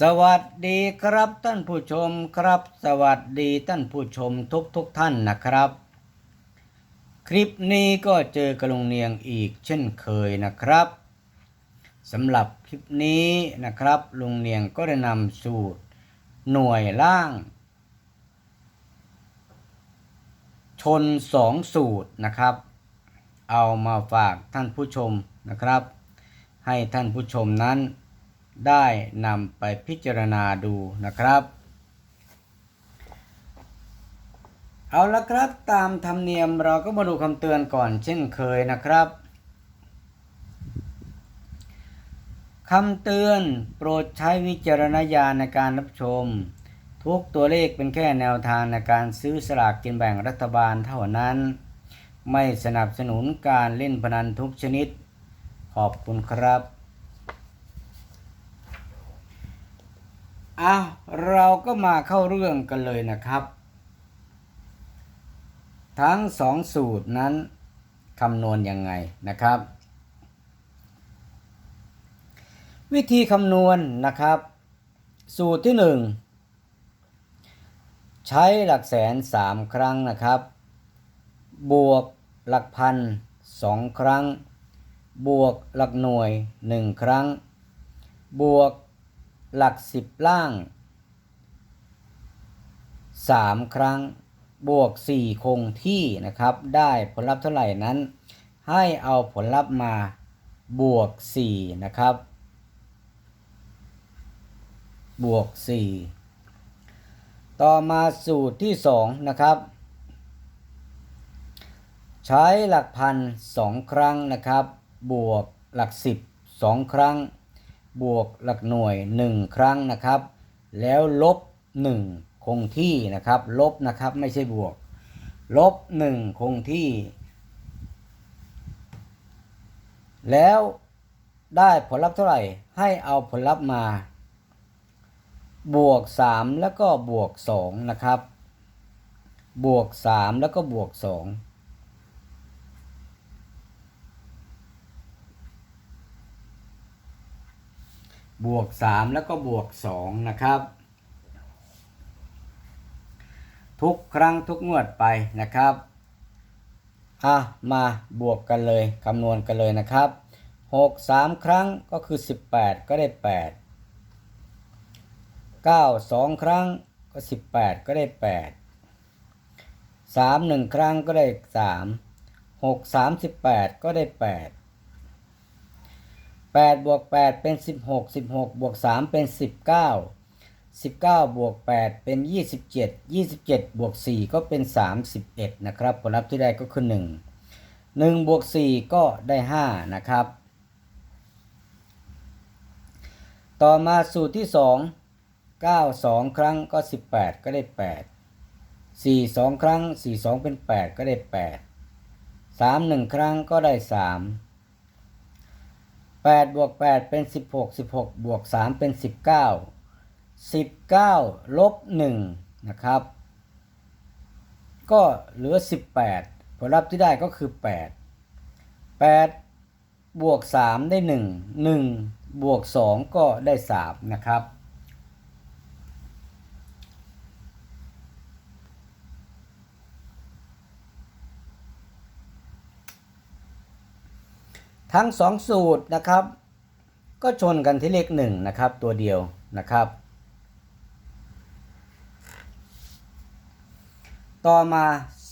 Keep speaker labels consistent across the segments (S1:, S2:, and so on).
S1: สวัสดีครับท่านผู้ชมครับ สวัสดีท่านผู้ชมทุกทุกท่านนะครับ คลิปนี้ก็เจอกระลงเนียงอีกเช่นเคยนะครับสำหรับคลิปนี้นะครับลุงเนียงก็ได้นำสูตร หน่วยล่าง ชนสองสูตรนะครับ เอามาฝากท่านผู้ชมนะครับ ให้ท่านผู้ชมนั้น ได้นำไปพิจารณาดูนะครับ เอาละครับตามธรรมเนียมเราก็มาดูคำเตือนก่อนเช่นเคยนะครับคำเตือนโปรดใช้วิจารณญาณในการรับชม ทุกตัวเลขเป็นแค่แนวทางในการซื้อสลากกินแบ่งรัฐบาลเท่านั้น ไม่สนับสนุนการเล่นพนันทุกชนิด ขอบคุณครับ อ้าเราก็มาเข้าเรื่องกันเลยนะครับ ทั้งสองสูตรนั้นคำนวณยังไงนะครับ วิธีคำนวณนะครับ สูตรที่หนึ่งใช้หลักแสนสามครั้งนะครับ บวกหลักพันสองครั้ง บวกหลักหน่วยหนึ่งครั้ง บวก หลักสิบล่างสามครั้งบวกสี่คงที่นะครับ ได้ผลลัพธ์เท่าไหร่นั้น ให้เอาผลลัพธ์มาบวกสี่นะครับ บวกสี่ต่อมาสูตรที่สองนะครับ ใช้หลักพันสองครั้งนะครับ บวกหลักสิบสองครั้ง บวกหลักหน่วย 1 ครั้งนะครับ แล้วลบ 1 คงที่นะครับ ลบนะครับไม่ใช่บวก ลบ 1 คงที่ แล้วได้ผลลัพธ์เท่าไหร่ให้เอาผลลัพธ์มา บวก 3 แล้วก็บวก 2 นะครับ บวก 3 แล้วก็บวก 2 บวก 3 แล้วก็บวก 2 นะครับ ทุกครั้งทุกงวดไปนะครับอะมาบวกกันเลยคำนวณกันเลยนะครับ 6 3 ครั้งก็คือ 18 ก็ได้ 8 9 2 ครั้งก็ 18 ก็ได้ 8 3 1 ครั้งก็ได้ 3 6 3 18 ก็ได้ 8 8บวก8เป็น 16 16บวก3เป็น 19 19บวก8เป็น 27 27บวก4ก็เป็น 31 นะครับ ผลลัพธ์ที่ได้ก็คือ 1 1บวก4ก็ได้ 5 นะครับ ต่อมาสูตรที่ 2 9 2 ครั้งก็ 18 ก็ได้ 8 4 2 ครั้ง 4 2 เป็น 8 ก็ได้ 8 3 1 ครั้งก็ได้ 3 8บวก8เป็น16 16บวก3เป็น19 19ลบ1นะครับ ก็เหลือ18ผลลัพธ์ที่ได้ก็คือ8 8บวก3ได้1 1บวก2ก็ได้3นะครับ ทั้งสองสูตรนะครับ ก็ชนกันที่เลขหนึ่งนะครับ ตัวเดียวนะครับ ต่อมา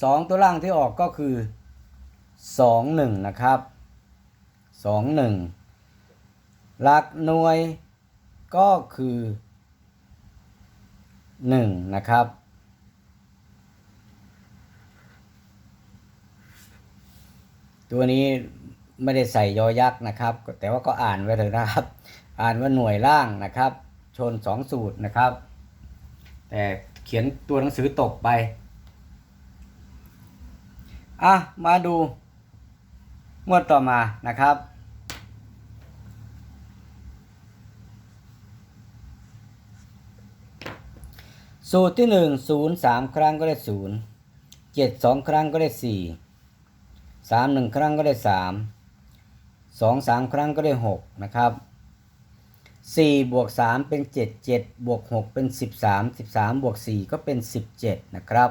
S1: สองตัวล่างที่ออกก็คือสองหนึ่งนะครับสองหนึ่งหลักหน่วยก็คือหนึ่งนะครับตัวนี้ ไม่ได้ใส่ยอยักษ์นะครับ แต่ว่าก็อ่านไว้เลยนะครับ อ่านว่าหน่วยล่างนะครับ ชนสองสูตรนะครับ แต่เขียนตัวหนังสือตกไป อะ มาดูงวดต่อมานะครับ สูตรที่หนึ่งศูนย์สามครั้งก็ได้ศูนย์เจ็ดสองครั้งก็ได้สี่สามหนึ่งครั้งก็ได้สาม สองสามครั้งก็ได้หกนะครับสี่บวกสามเป็นเจ็ดเจ็ดบวกหกเป็นสิบสามสิบสามบวกสี่ก็เป็นสิบเจ็ดนะครับ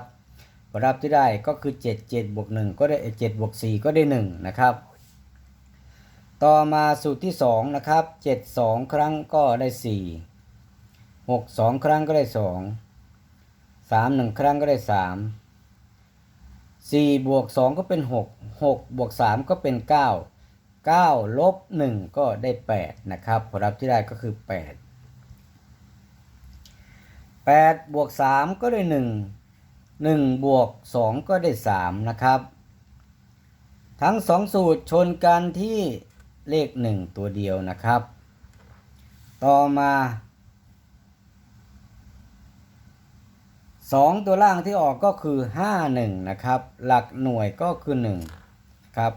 S1: ผลลัพธ์ที่ได้ก็คือเจ็ดเจ็ดบวกหนึ่งก็ได้เจ็ดบวกสี่ก็ได้หนึ่งนะครับ ต่อมาสูตรที่สองนะครับเจ็ดสองครั้งก็ได้สี่หกสองครั้งก็ได้สองสามหนึ่งครั้งก็ได้สามสี่บวกสองก็เป็นหกหกบวกสามก็เป็นเก้า 9ลบ1ก็ได้ 8 นะครับ ผลลัพธ์ที่ได้ก็คือ 8 8บวก3ก็ได้ 1 1บวก2ก็ได้ 3 นะครับ ทั้ง 2 สูตรชนกันที่เลข 1 ตัวเดียวนะครับ ต่อมา 2 ตัวล่างที่ออกก็คือ 5 1 นะครับ หลักหน่วยก็คือ 1 ครับ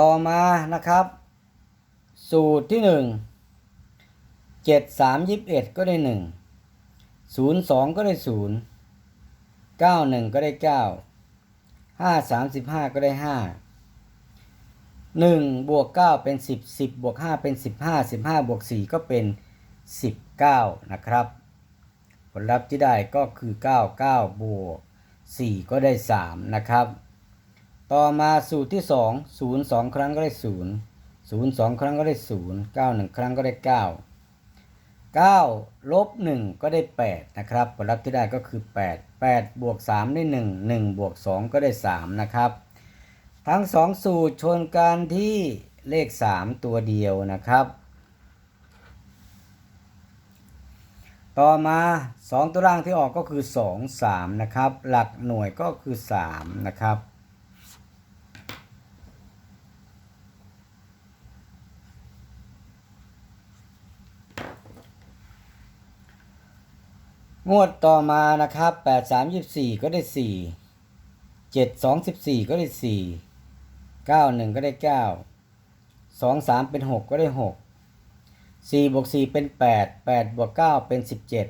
S1: ต่อมานะครับ สูตรที่หนึ่งเจ็ดสามยิบเอ็ดก็ได้หนึ่งศูนย์สองก็ได้ศูนย์เก้าหนึ่งก็ได้เก้าห้าสามสิบห้าก็ได้ห้าหนึ่งบวกเก้าเป็นสิบสิบบวกห้าเป็นสิบห้าสิบห้าบวกสี่ก็เป็นสิบเก้านะครับ ผลลัพธ์ที่ได้ก็คือเก้าเก้าบวกสี่ก็ได้สามนะครับ ต่อมาสูตรที่สองศูนย์สองครั้งก็ได้ศูนย์ศูนย์สองครั้งก็ได้ศูนย์เก้าหนึ่งครั้งก็ได้เก้าเก้าลบหนึ่งก็ได้แปดนะครับผลลัพธ์ที่ได้ก็คือแปดแปดบวกสามได้หนึ่งหนึ่งบวกสองก็ได้สามนะครับ ทั้งสองสูตรชนกันที่เลขสามตัวเดียวนะครับ ต่อมาสองตัวล่างที่ออกก็คือสองสามนะครับ หลักหน่วยก็คือสามนะครับ งวดต่อมานะครับแปดสามยี่สี่ก็ได้สี่เจ็ดสองสิบสี่ก็ได้สี่เก้าหนึ่งก็ได้เก้าสองสามเป็นหกก็ได้หกสี่บวกสี่เป็นแปดแปดบวกเก้าเป็นสิบเจ็ด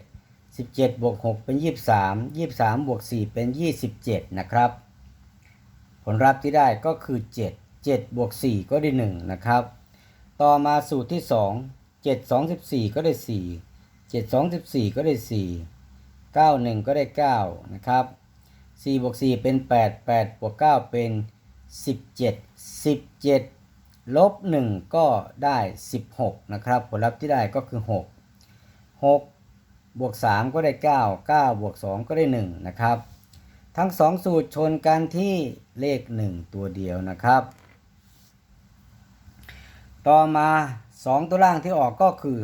S1: สิบเจ็ดบวกหกเป็นยี่สิบสามยี่สิบสามบวกสี่เป็นยี่สิบเจ็ดนะครับ ผลลัพธ์ที่ได้ก็คือเจ็ดเจ็ดบวกสี่ก็ได้หนึ่งนะครับ ต่อมาสูตรที่สองเจ็ดสองสิบสี่ก็ได้สี่เจ็ดสองสิบสี่ก็ได้สี่ 91 ก็ได้ 9 นะครับ4บวก4เป็น 8 8บวก9เป็น 17 17ลบ1ก็ได้ 16 นะครับ ผลลัพธ์ที่ได้ก็คือ 6 6 บวก 3 ก็ได้ 9 9 บวก 2 ก็ได้ 1 นะครับ ทั้ง 2 สูตรชนกันที่เลข 1 ตัวเดียวนะครับ ต่อมา 2 ตัวล่างที่ออกก็คือ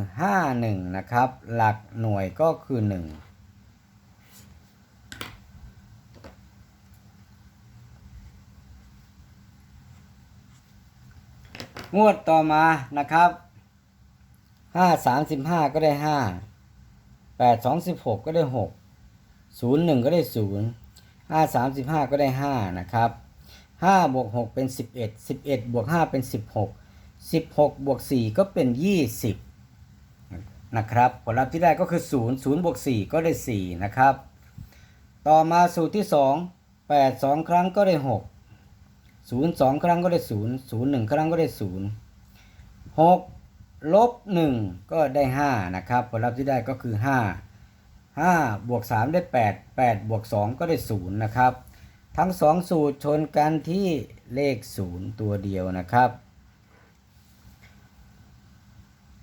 S1: 51 นะครับ หลักหน่วยก็คือ 1 งวดต่อมานะครับห้าสามสิบห้าก็ได้ห้าแปดสองสิบหกก็ได้หกศูนย์หนึ่งก็ได้ศูนย์ห้าสามสิบห้าก็ได้ห้านะครับห้าบวกหกเป็นสิบเอ็ดสิบเอ็ดบวกห้าเป็นสิบหกสิบหกบวกสี่ก็เป็นยี่สิบนะครับผลลัพธ์ที่ได้ก็คือศูนย์ศูนย์บวกสี่ก็ได้สี่นะครับ ต่อมาสูตรที่สองแปดสองครั้งก็ได้หก ศูนย์สองครั้งก็ได้ศูนย์ศูนย์หนึ่งครั้งก็ได้ศูนย์หกลบหนึ่งก็ได้ห้านะครับผลลัพธ์ที่ได้ก็คือห้าห้าบวกสามได้แปดแปดบวกสองก็ได้ศูนย์นะครับ ทั้งสองสูตรชนกันที่เลขศูนย์ตัวเดียวนะครับ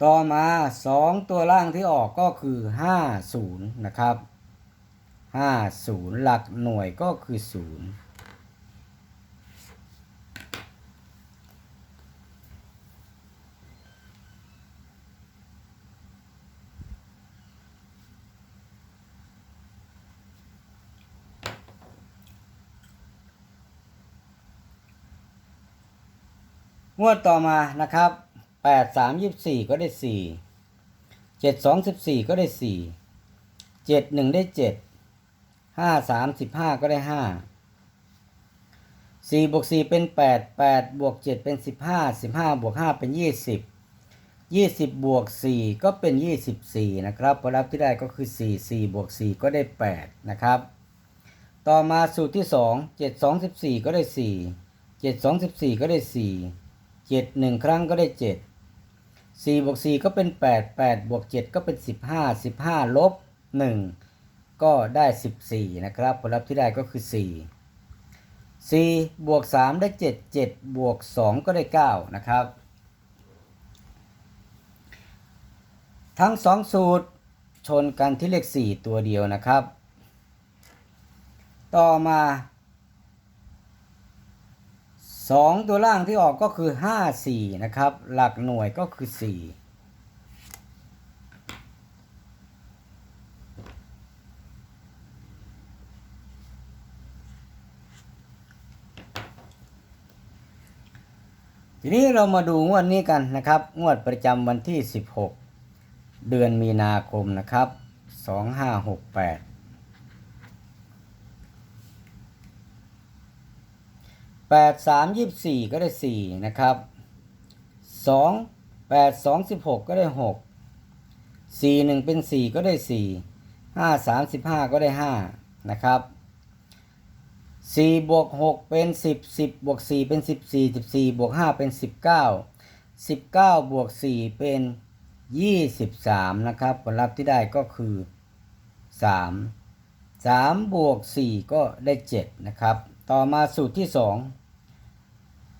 S1: ต่อมาสองตัวล่างที่ออกก็คือห้าศูนย์นะครับห้าศูนย์หลักหน่วยก็คือศูนย์ งวดต่อมานะครับแปดสามยี่สี่ก็ได้สี่เจ็ดสองสิบสี่ก็ได้สี่เจ็ดหนึ่งได้เจ็ดห้าสามสิบห้าก็ได้ห้าสี่บวกสี่เป็นแปดแปดบวกเจ็ดเป็นสิบห้าสิบห้าบวกห้าเป็นยี่สิบ20บบวก4ก็เป็น24นะครับผลลัพธ์ที่ได้ก็คือ4 4บวก4ก็ได้8นะครับ ต่อมาสูตรที่2 7 2 14ก็ได้4 7 2 14ก็ได้สี่ 4 7 1ครั้งก็ได้7 4บวก4ก็เป็น8 8บวก7ก็เป็น15 15ลบ1ก็ได้14นะครับ ผลลัพธ์ที่ได้ก็คือ4 4บวก3ได้7 7บวก2ก็ได้9นะครับ ทั้งสองสูตรชนกันที่เลข4ตัวเดียวนะครับ ต่อมา 2ตัวล่างที่ออกก็คือ5 4นะครับ หลักหน่วยก็คือ4ทีนี้เรามาดูงวดนี้กันนะครับ งวดประจำวันที่ 16 เดือนมีนาคมนะครับ 2568 8 3 24ก็ได้4นะครับ2 8 2 16ก็ได้6 4 1เป็น4ก็ได้4 5 3 15ก็ได้5นะครับสี่บวกหกเป็นสิบสิบบวกสี่เป็นสิบสี่สิบสี่บวกห้าเป็นสิบเก้าสิบเก้าบวกสี่เป็นยี่สิบสามนะครับ ผลลัพธ์ที่ได้ก็คือสามสามบวกสี่ก็ได้เจ็ดนะครับ ต่อมาสูตรที่สอง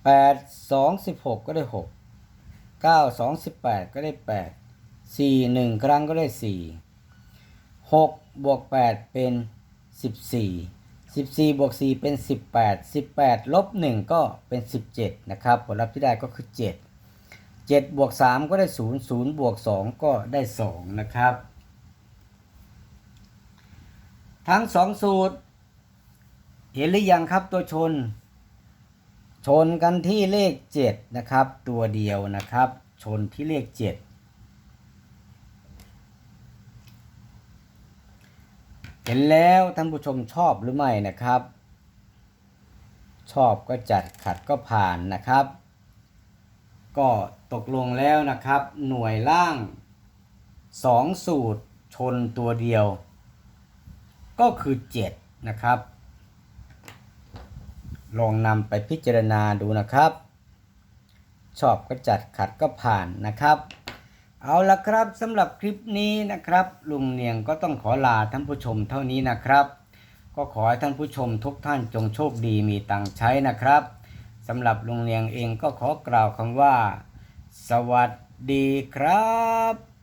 S1: แปดสองสิบหกก็ได้หกเก้าสองสิบแปดก็ได้แปดสี่หนึ่งครั้งก็ได้สี่หกบวกแปดเป็นสิบสี่14บสี่บวก4เป็น18 18ลบ1ก็เป็น17นะครับผลลัพธ์ที่ได้ก็คือ7 7บวก3ก็ได้0 0บวก2ก็ได้2นะครับ ทั้ง2สูตร เห็นหรือยังครับตัวชน ชนกันที่เลข 7 นะครับ ตัวเดียวนะครับ ชนที่เลข 7 เห็นแล้วท่านผู้ชมชอบหรือไม่นะครับ ชอบก็จัดขัดก็ผ่านนะครับ ก็ตกลงแล้วนะครับ หน่วยล่าง 2 สูตรชนตัวเดียว ก็คือ 7 นะครับ ลองนำไปพิจารณาดูนะครับ ชอบก็จัดขัดก็ผ่านนะครับ เอาละครับสำหรับคลิปนี้นะครับ ลุงเนียงก็ต้องขอลาท่านผู้ชมเท่านี้นะครับ ก็ขอให้ท่านผู้ชมทุกท่านจงโชคดีมีตังใช้นะครับสำหรับลุงเนียงเองก็ขอกล่าวคำว่า สวัสดีครับ